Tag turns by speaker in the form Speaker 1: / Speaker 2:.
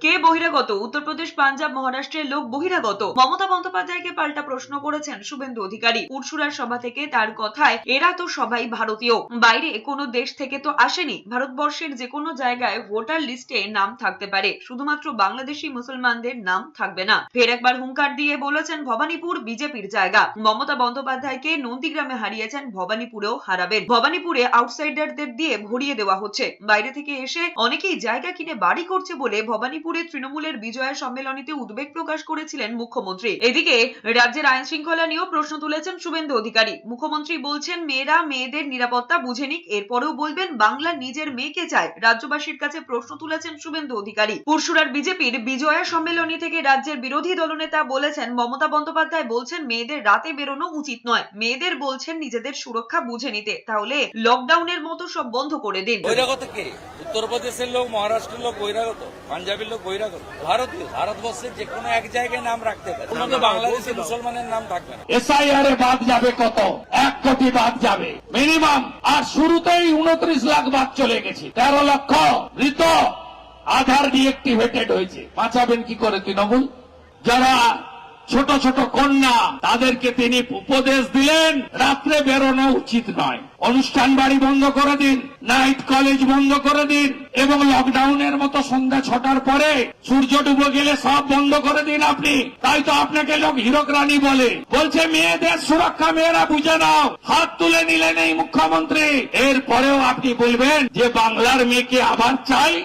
Speaker 1: কে বহিরাগত? উত্তরপ্রদেশ পাঞ্জাব, মহারাষ্ট্রের লোক বহিরাগত? মমতা বন্দ্যোপাধ্যায়কে পাল্টা প্রশ্ন করেছেন শুভেন্দু অধিকারী। উরসুরার সভা থেকে তার কথায়, এরা তো সবাই ভারতীয়। বাইরে কোনো দেশ থেকে তো আসেনি। ভারতবর্ষের যে কোনো জায়গায় ভোটার লিস্টে নাম থাকতে পারে। শুধুমাত্র বাংলাদেশি মুসলমানদের নাম থাকবে না। ফের একবার হুঙ্কার দিয়ে বলেছেন, ভবানীপুর বিজেপির জায়গা। মমতা বন্দ্যোপাধ্যায়কে নন্দীগ্রামে হারিয়েছেন, ভবানীপুরেও হারাবেন। ভবানীপুরে আউটসাইডারদের দিয়ে ভরিয়ে দেওয়া হচ্ছে। বাইরে থেকে এসে অনেকেই জায়গা কিনে বাড়ি করছে বলে ভবানীপুরে তৃণমূলের বিজয়া সম্মেলনীতে উদ্বেগ প্রকাশ করেছিলেন মুখ্যমন্ত্রী। এদিকে রাজ্যের আইন শৃঙ্খলা নিয়েও প্রশ্ন তুলেছেন শুভেন্দু অধিকারী। মুখ্যমন্ত্রী বলছেন, মেয়েরা মেয়েদের নিরাপত্তা বুঝে নিক, এরপরেও বলবেন, বাংলা নিজের মেয়েকে চায়। রাজ্যবাসীর কাছে প্রশ্ন তুলেছেন শুভেন্দু অধিকারী। পুরসুরার বিজেপির বিজয়া সম্মেলনী থেকে রাজ্যের বিরোধী দলনেতা বলেছেন, মমতা বন্দ্যোপাধ্যায় বলছেন, মেয়েদের রাতে বেরোনো উচিত নয়। মেয়েদের বলছেন, নিজেদের সুরক্ষা বুঝে নিতে। তাহলে লকডাউনের মতো সব বন্ধ করে দিন।
Speaker 2: উত্তরপ্রদেশের লোক, মহারাষ্ট্রের লোক, বহিরাগত? পাঞ্জাবের লোক ভারতীয় ভারতবর্ষের যে কোনো এক জায়গায় নাম রাখতে পারে। বাংলাদেশে মুসলমানের নাম থাকবে না।
Speaker 3: এসআইআর এ বাদ যাবে কত? এক কোটি বাদ যাবে। মিনিমাম আর শুরুতেই উনত্রিশ লাখ বাদ চলে গেছে। তেরো লক্ষ মৃত আধার ডিএক্টিভেটেড হয়েছে। বাঁচাবেন কি করে তৃণমূল? যারা ছোট ছোট কন্যা, তাদেরকে তিনি উপদেশ দিলেন, রাত্রে বেরোনো উচিত নয়। অনুষ্ঠান বাড়ি বন্ধ করে দিন নাইট কলেজ বন্ধ করে দিন, এবং লকডাউনের মতো সন্ধ্যা ছটার পরে সূর্য ডুবে গেলে সব বন্ধ করে দিন আপনি। তাই তো আপনাকে লোক হীরক রানী বলে। বলছে, মেয়েদের সুরক্ষা, মেয়েরা বুঝে নাও। হাত তুলে নিলেন এই মুখ্যমন্ত্রী। এরপরেও আপনি বলবেন যে, বাংলার মেয়েকে আবার চাই।